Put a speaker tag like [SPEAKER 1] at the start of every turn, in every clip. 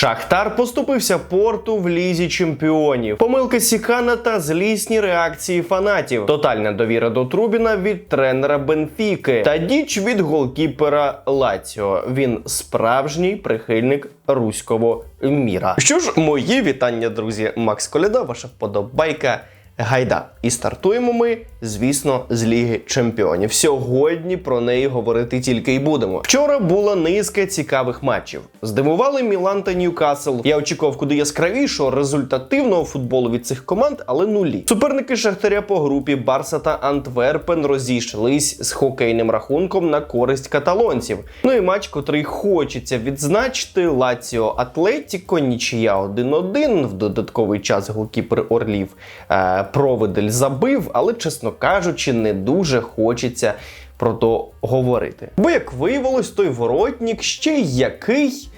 [SPEAKER 1] Шахтар поступився порту в лізі чемпіонів. Помилки Сікана та злісні реакції фанатів. Тотальна довіра до Трубіна від тренера Бенфіки та діч від голкіпера Лаціо. Він справжній прихильник руського міра. Що ж, мої вітання, друзі. Макс Коляда, ваша вподобайка. Гайда. І стартуємо ми, звісно, з Ліги Чемпіонів. Сьогодні про неї говорити тільки й будемо. Вчора була низка цікавих матчів. Здивували Мілан та Ньюкасл. Я очікував куди яскравішого результативного футболу від цих команд, але нулі. Суперники Шахтаря по групі Барса та Антверпен розійшлись з хокейним рахунком на користь каталонців. Ну і матч, котрий хочеться відзначити, Лаціо Атлетіко, нічия 1-1 в додатковий час голкіпер Орлів. Е, провидель забив, але, чесно кажучи, не дуже хочеться про то говорити. Бо, як виявилось, той воротнік ще й який.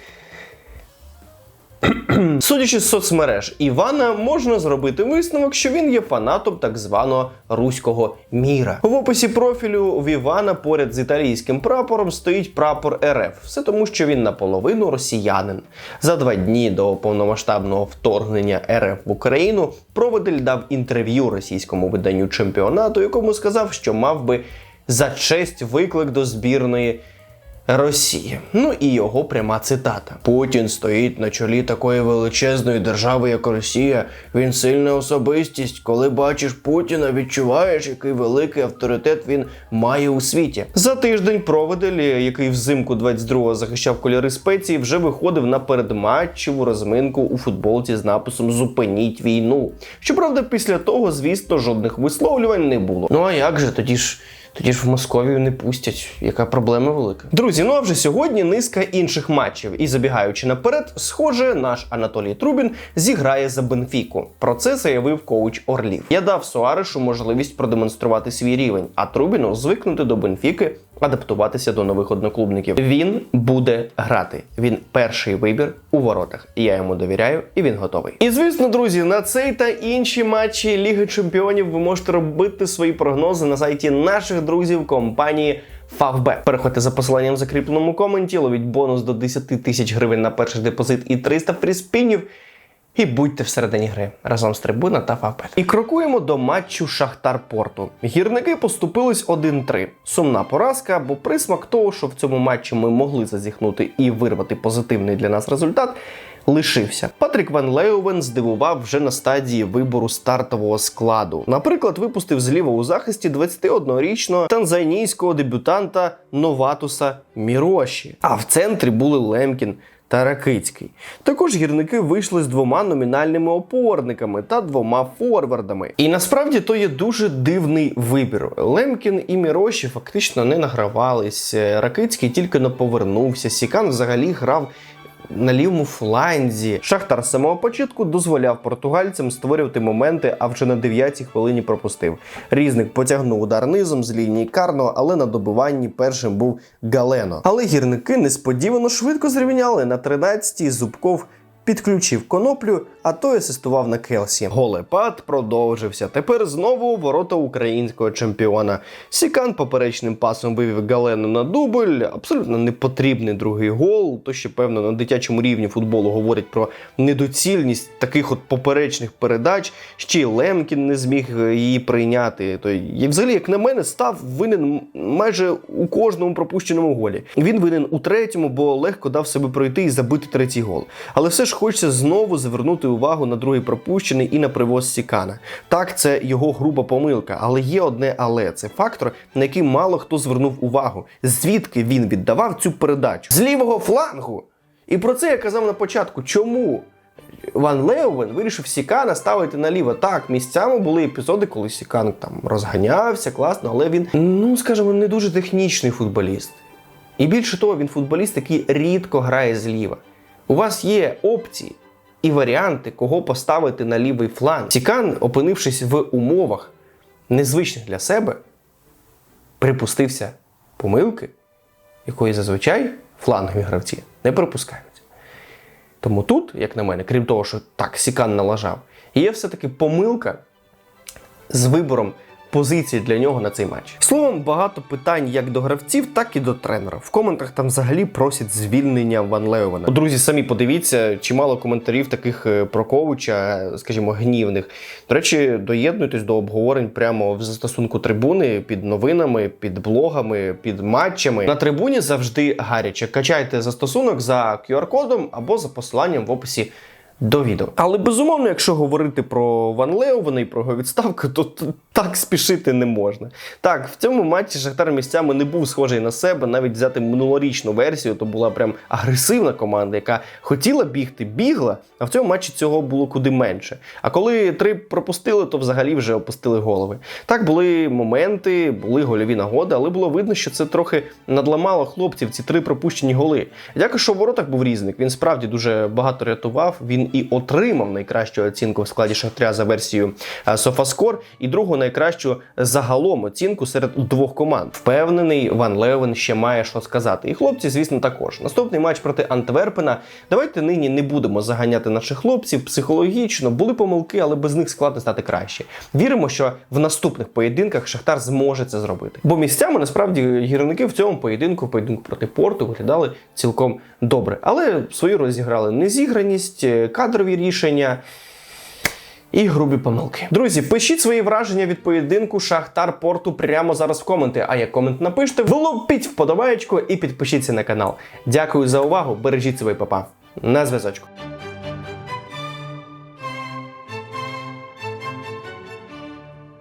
[SPEAKER 1] Судячи з соцмереж Івана, можна зробити висновок, що він є фанатом так званого руського міра. В описі профілю в Івана поряд з італійським прапором стоїть прапор РФ. Все тому, що він наполовину росіянин. За два дні до повномасштабного вторгнення РФ в Україну проводель дав інтерв'ю російському виданню чемпіонату, якому сказав, що мав би за честь виклик до збірної. Росії. Ну і його пряма цитата: Путін стоїть на чолі такої величезної держави, як Росія. Він сильна особистість. Коли бачиш Путіна, відчуваєш, який великий авторитет він має у світі. За тиждень проводель, який взимку 22-го захищав кольори спеції, вже виходив на передматчеву розминку у футболці з написом Зупиніть війну. Щоправда, після того, звісно, жодних висловлювань не було. Ну а як же тоді ж? Тоді ж в Московію не пустять. Яка проблема велика? Друзі, ну а вже сьогодні низка інших матчів. І забігаючи наперед, схоже, наш Анатолій Трубін зіграє за Бенфіку. Про це заявив коуч Орлів. Я дав Суарешу можливість продемонструвати свій рівень, а Трубіну звикнути до Бенфіки. Адаптуватися до нових одноклубників. Він буде грати. Він перший вибір у воротах. Я йому довіряю, і він готовий. І звісно, друзі, на цей та інші матчі Ліги Чемпіонів ви можете робити свої прогнози на сайті наших друзів компанії. Фавбет. Переходьте за посиланням в закріпленому коменті, ловіть бонус до 10 тисяч гривень на перший депозит і 300 фріспінів. І будьте всередині гри разом з трибуна та Фавбет. І крокуємо до матчу Шахтар Порту. Гірники поступились 1-3. Сумна поразка, бо присмак того, що в цьому матчі ми могли зазіхнути і вирвати позитивний для нас результат. Лишився. Патрік Ван Леовен здивував вже на стадії вибору стартового складу. Наприклад, випустив зліва у захисті 21-річного танзанійського дебютанта Новатуса Міроші. А в центрі були Лемкін та Ракицький. Також гірники вийшли з двома номінальними опорниками та двома форвардами. І насправді то є дуже дивний вибір. Лемкін і Міроші фактично не награвались. Ракицький тільки не повернувся. Сікан взагалі грав. На лівому фланзі Шахтар з самого початку дозволяв португальцям створювати моменти, а вже на 9-й хвилині пропустив. Різник потягнув удар низом з лінії карного, але на добиванні першим був Галено. Але гірники несподівано швидко зрівняли на 13-й Зубков. Підключив коноплю, а той асистував на Келсі. Голепад продовжився. Тепер знову ворота українського чемпіона. Сікан поперечним пасом вивів Галену на дубль. Абсолютно непотрібний другий гол. То ще певно на дитячому рівні футболу говорять про недоцільність таких от поперечних передач. Ще й Лемкін не зміг її прийняти. То і взагалі, як на мене, став винен майже у кожному пропущеному голі. Він винен у третьому, бо легко дав себе пройти і забити третій гол. Але все ж хочеться знову звернути увагу на другий пропущений і на привоз Сікана. Так, це його груба помилка, але є одне але це фактор, на який мало хто звернув увагу. Звідки він віддавав цю передачу? З лівого флангу. І про це я казав на початку. Чому? Ван Леовен вирішив Сікана ставити наліво. Так, місцями були епізоди, коли Сікан там розганявся, класно, але він, ну скажімо, не дуже технічний футболіст. І більше того, він футболіст, який рідко грає зліва. У вас є опції і варіанти, кого поставити на лівий фланг. Сікан, опинившись в умовах незвичних для себе, припустився помилки, якої зазвичай флангові гравці не припускають. Тому тут, як на мене, крім того, що так, Сікан налажав, є все-таки помилка з вибором позиції для нього на цей матч. Словом, багато питань як до гравців, так і до тренера. В коментах там взагалі просять звільнення Ван Леовена. Друзі, самі подивіться, чимало коментарів таких е, про коуча, скажімо, гнівних. До речі, доєднуйтесь до обговорень прямо в застосунку трибуни під новинами, під блогами, під матчами. На трибуні завжди гаряче. Качайте застосунок за QR-кодом або за посиланням в описі. До відео. Але безумовно, якщо говорити про Ван Леовена і про його відставку, то так спішити не можна. Так, в цьому матчі Шахтар місцями не був схожий на себе. Навіть взяти минулорічну версію, то була прям агресивна команда, яка хотіла бігти, бігла, а в цьому матчі цього було куди менше. А коли три пропустили, то взагалі вже опустили голови. Так були моменти, були гольові нагоди, але було видно, що це трохи надламало хлопців ці три пропущені голи. Дякую, що в воротах був різник. Він справді дуже багато рятував. Він і отримав найкращу оцінку в складі Шахтаря за версією е, Софаскор, і другу найкращу загалом оцінку серед двох команд. Впевнений, Ван Леовен ще має що сказати. І хлопці, звісно, також. Наступний матч проти Антверпена. Давайте нині не будемо заганяти наших хлопців психологічно. Були помилки, але без них складно стати краще. Віримо, що в наступних поєдинках Шахтар зможе це зробити. Бо місцями насправді гірники в цьому поєдинку, в поєдинку проти порту, виглядали цілком добре. Але свою розіграли незіграність, е, кадрові рішення. І грубі помилки. Друзі, пишіть свої враження від поєдинку Шахтар Порту прямо зараз в коменти. А як комент напишете, влупіть вподобаєчку і підпишіться на канал. Дякую за увагу. Бережіть себе, папа. На зв'язочку.